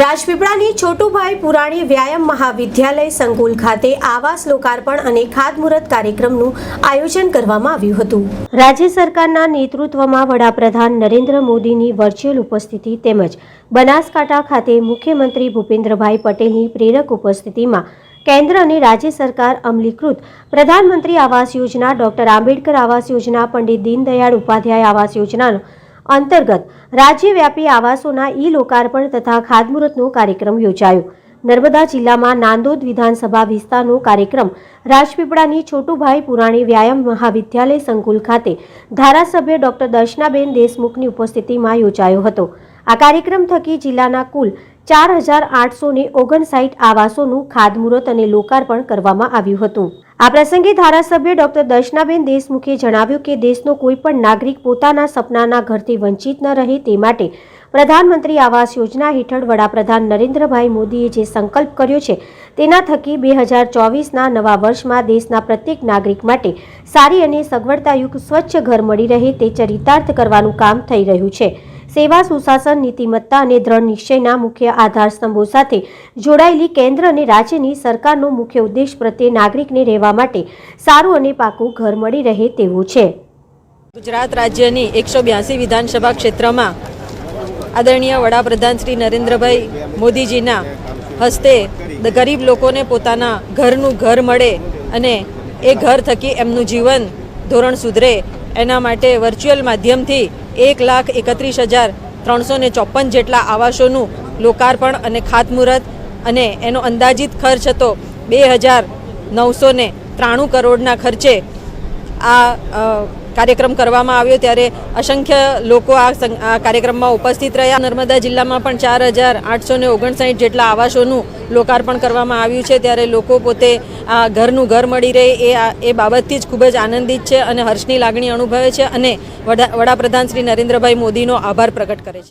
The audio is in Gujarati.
રાજપીપળાની છોટુભાઈ પુરાણી વ્યાયામ મહાવિદ્યાલય સંકુલ ખાતે આવાસ લોકાર્પણ અને ખાતમુહૂર્ત કાર્યક્રમનું આયોજન કરવામાં આવ્યું હતું. રાજ્ય સરકારના નેતૃત્વમાં વડાપ્રધાન નરેન્દ્ર મોદીની વર્ચ્યુઅલ ઉપસ્થિતિ તેમજ બનાસકાંઠા ખાતે મુખ્યમંત્રી ભૂપેન્દ્રભાઈ પટેલની પ્રેરક ઉપસ્થિતિમાં કેન્દ્ર અને રાજ્ય સરકાર અમલીકૃત પ્રધાનમંત્રી આવાસ યોજના, ડોક્ટર આંબેડકર આવાસ યોજના, પંડિત દીનદયાળ ઉપાધ્યાય આવાસ યોજનાનો અંતર્ગત રાજ્યવ્યાપી આવાસોના ઈ લોકાર્પણ તથા ખાતમુહૂર્તનો કાર્યક્રમ યોજાયો. નર્મદા જિલ્લામાં નાંદોદ વિધાનસભા વિસ્તારનો કાર્યક્રમ રાજપીપળાની છોટુભાઈ પુરાણી વ્યાયામ મહાવિદ્યાલય સંકુલ ખાતે ધારાસભ્ય ડોક્ટર દર્શનાબેન દેશમુખની ઉપસ્થિતિમાં યોજાયો હતો. આ કાર્યક્રમ થકી જિલ્લાના કુલ ચાર હજાર આઠસો ને ઓગણસાઠ આવાસોનું ખાતમુહૂર્ત અને લોકાર્પણ કરવામાં આવ્યું હતું. આ પ્રસંગે ધારાસભ્ય ડોક્ટર દર્શનાબેન દેશમુખે જણાવ્યું કે દેશનો કોઈ પણ નાગરિક પોતાના સપનાના ઘરથી વંચિત ન રહે તે માટે પ્રધાનમંત્રી આવાસ યોજના હેઠળ વડાપ્રધાન નરેન્દ્રભાઈ મોદીએ જે સંકલ્પ કર્યો છે તેના થકી બે હજાર ચોવીસના નવા વર્ષમાં દેશના પ્રત્યેક નાગરિક માટે સારી અને સગવડતાયુક્ત સ્વચ્છ ઘર મળી રહે તે ચરિતાર્થ કરવાનું કામ થઈ રહ્યું છે. સેવા, સુશાસન, નીતિમત્તા અને દ્રઢ નિશ્ચયના મુખ્ય આધાર સ્તંભો સાથે જોડાયેલી કેન્દ્ર અને રાજ્યની સરકારનો મુખ્ય ઉદ્દેશ પ્રત્યે નાગરિકને રહેવા માટે સારું અને પાકું ઘર મળી રહે તેવું છે. ગુજરાત રાજ્યની એકસો બ્યાસી વિધાનસભા ક્ષેત્રમાં આદરણીય વડાપ્રધાન શ્રી નરેન્દ્રભાઈ મોદીજીના હસ્તે ગરીબ લોકોને પોતાના ઘરનું ઘર મળે અને એ ઘર થકી એમનું જીવન ધોરણ સુધરે એના માટે વર્ચ્યુઅલ માધ્યમથી એક લાખ એકત્રીસ હજાર ત્રણસો ને ચોપન જેટલા આવાસોનું લોકાર્પણ અને ખાતમુહૂર્ત અને એનો અંદાજિત ખર્ચ હતો બે હજાર નવસો ત્રાણું કરોડના ખર્ચે આ કાર્યક્રમ કરવામાં આવ્યો ત્યારે અસંખ્ય લોકો આ કાર્યક્રમમાં ઉપસ્થિત રહ્યા. નર્મદા જિલ્લામાં પણ ચાર હજાર આઠસો ને ઓગણસાઠ જેટલા આવાસોનું લોકાર્પણ કરવામાં આવ્યું છે. ત્યારે લોકો પોતે આ ઘરનું ઘર મળી રહે એ એ બાબતથી જ ખૂબ જ આનંદિત છે અને હર્ષની લાગણી અનુભવે છે અને વડા, વડાપ્રધાન શ્રી નરેન્દ્રભાઈ મોદીનો આભાર પ્રગટ કરે છે.